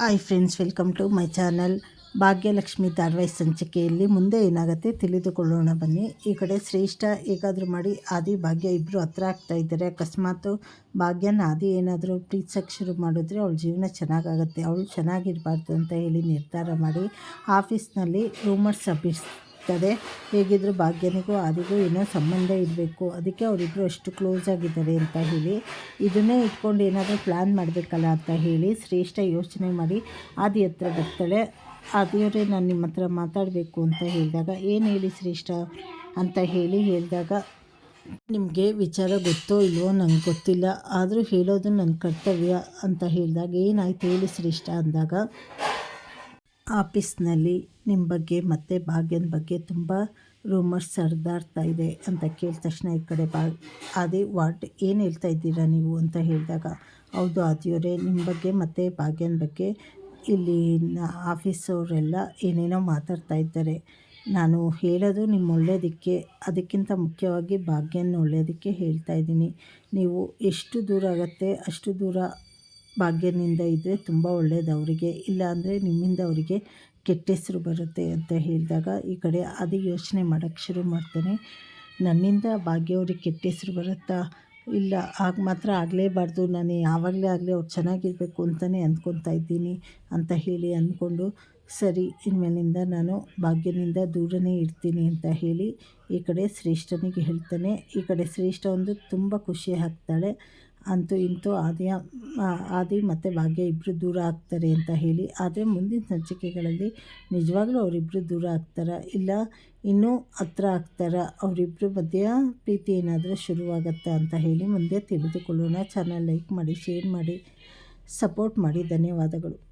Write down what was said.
Hi friends, welcome to my channel. Bhagyalakshmi ಧಾರವಾಹಿ ಸಂಚಿಕೆಯಲ್ಲಿ ಮುಂದೆ ಏನಾಗುತ್ತೆ ತಿಳಿದುಕೊಳ್ಳೋಣ ಬನ್ನಿ. ಈ ಕಡೆ ಶ್ರೇಷ್ಠ ಹೇಗಾದರೂ ಮಾಡಿ ಆದಿ ಭಾಗ್ಯ ಇಬ್ಬರು ಹತ್ರ ಆಗ್ತಾ ಇದ್ದಾರೆ. ಅಕಸ್ಮಾತು ಭಾಗ್ಯನ ಆದಿ ಏನಾದರೂ ಪ್ರೀತಿಸೋಕ್ಕೆ ಶುರು ಮಾಡಿದ್ರೆ ಅವಳ ಜೀವನ ಚೆನ್ನಾಗಾಗುತ್ತೆ. ಅವಳು ಚೆನ್ನಾಗಿರಬಾರ್ದು ಅಂತ ಹೇಳಿ ನಿರ್ಧಾರ ಮಾಡಿ ಆಫೀಸ್ನಲ್ಲಿ ರೂಮರ್ಸ್ ಹಬ್ಬಿಸ್ತದೆ ಹೇಗಿದ್ರು ಭಾಗ್ಯನಿಗೂ ಆದಿಗೂ ಏನೋ ಸಂಬಂಧ ಇರಬೇಕು. ಅದಕ್ಕೆ ಅವರಿಬ್ಬರು ಅಷ್ಟು ಕ್ಲೋಸ್ ಆಗಿದ್ದಾರೆ ಅಂತ ಹೇಳಿ. ಇದನ್ನೇ ಇಟ್ಕೊಂಡು ಏನಾದರೂ ಪ್ಲ್ಯಾನ್ ಮಾಡಬೇಕಲ್ಲ ಅಂತ ಹೇಳಿ ಶ್ರೇಷ್ಠ ಯೋಚನೆ ಮಾಡಿ ಆದಿ ಹತ್ರ ಬರ್ತಾಳೆ. ಆದಿಯವರೇ, ನಾನು ನಿಮ್ಮ ಹತ್ರ ಮಾತಾಡಬೇಕು ಅಂತ ಹೇಳಿದಾಗ, ಏನು ಹೇಳಿ ಶ್ರೇಷ್ಠ? ಅಂತ ಹೇಳಿ ಹೇಳಿದಾಗ, ನಿಮಗೆ ವಿಚಾರ ಗೊತ್ತೋ ಇಲ್ವೋ ನಂಗೆ ಗೊತ್ತಿಲ್ಲ. ಆದರೂ ಹೇಳೋದು ನನ್ನ ಕರ್ತವ್ಯ. ಅಂತ ಹೇಳಿದಾಗ, ಏನಾಯ್ತು ಹೇಳಿ ಶ್ರೇಷ್ಠ? ಅಂದಾಗ ಆಫೀಸ್ನಲ್ಲಿ ನಿಮ್ಮ ಬಗ್ಗೆ ಮತ್ತು ಭಾಗ್ಯನ ಬಗ್ಗೆ ತುಂಬ ರೂಮರ್ಸ್ ಹರಿದಾಡ್ತಾ ಇದೆ ಅಂತ ಕೇಳಿದ ತಕ್ಷಣ ಈ ಕಡೆ ಬಾ, ಅದೇ ವಾಟ್ ಏನು ಹೇಳ್ತಾ ಇದ್ದೀರಾ ನೀವು ಅಂತ ಹೇಳಿದಾಗ, ಹೌದು ಆದಿಯವರೇ ನಿಮ್ಮ ಬಗ್ಗೆ ಮತ್ತು ಭಾಗ್ಯನ ಬಗ್ಗೆ ಇಲ್ಲಿ ಆಫೀಸವರೆಲ್ಲ ಏನೇನೋ ಮಾತಾಡ್ತಾ ಇದ್ದಾರೆ. ನಾನು ಹೇಳೋದು ನಿಮ್ಮ ಒಳ್ಳೆಯದಕ್ಕೆ ಅದಕ್ಕಿಂತ ಮುಖ್ಯವಾಗಿ ಭಾಗ್ಯನ ಒಳ್ಳೆಯದಕ್ಕೆ ಹೇಳ್ತಾ ಇದ್ದೀನಿ. ನೀವು ಎಷ್ಟು ದೂರ ಆಗುತ್ತೆ, ಅಷ್ಟು ದೂರ ಭಾಗ್ಯನಿಂದ ಇದ್ದರೆ ತುಂಬ ಒಳ್ಳೆಯದು ಅವರಿಗೆ. ಇಲ್ಲ ಅಂದರೆ ನಿಮ್ಮಿಂದ ಅವರಿಗೆ ಕೆಟ್ಟ ಹೆಸರು ಬರುತ್ತೆ ಅಂತ ಹೇಳಿದಾಗ ಈ ಕಡೆ ಅದೇ ಯೋಚನೆ ಮಾಡೋಕ್ಕೆ ಶುರು ಮಾಡ್ತಾನೆ. ನನ್ನಿಂದ ಭಾಗ್ಯ ಅವ್ರಿಗೆ ಕೆಟ್ಟ ಹೆಸರು ಬರುತ್ತಾ? ಇಲ್ಲ ಆಗ ಮಾತ್ರ ಆಗಲೇಬಾರ್ದು. ನಾನು ಯಾವಾಗಲೇ ಆಗಲಿ ಅವ್ರು ಚೆನ್ನಾಗಿರಬೇಕು ಅಂತಲೇ ಅಂದ್ಕೊತಾ ಇದ್ದೀನಿ ಅಂತ ಹೇಳಿ ಅಂದ್ಕೊಂಡು, ಸರಿ, ಇನ್ಮೇಲಿಂದ ನಾನು ಭಾಗ್ಯನಿಂದ ದೂರನೇ ಇರ್ತೀನಿ ಅಂತ ಹೇಳಿ ಈ ಕಡೆ ಶ್ರೇಷ್ಠನಿಗೆ ಹೇಳ್ತಾನೆ. ಈ ಕಡೆ ಶ್ರೇಷ್ಠ ಒಂದು ತುಂಬ ಖುಷಿ ಆಗ್ತಾಳೆ. ಅಂತೂ ಇಂತೂ ಆದಿಯ ಆದಿ ಮತ್ತು ಭಾಗ್ಯ ಇಬ್ಬರು ದೂರ ಆಗ್ತಾರೆ ಅಂತ ಹೇಳಿ. ಆದರೆ ಮುಂದಿನ ಸಂಚಿಕೆಗಳಲ್ಲಿ ನಿಜವಾಗ್ಲೂ ಅವರಿಬ್ಬರು ದೂರ ಆಗ್ತಾರ? ಇಲ್ಲ, ಇನ್ನೂ ಹತ್ರ ಆಗ್ತಾರ? ಅವರಿಬ್ಬರ ಮಧ್ಯೆ ಪ್ರೀತಿ ಏನಾದರೂ ಶುರುವಾಗತ್ತಾ ಅಂತ ಹೇಳಿ ಮುಂದೆ ತಿಳಿದುಕೊಳ್ಳೋಣ. ಚಾನಲ್ ಲೈಕ್ ಮಾಡಿ ಶೇರ್ ಮಾಡಿ ಸಪೋರ್ಟ್ ಮಾಡಿ. ಧನ್ಯವಾದಗಳು.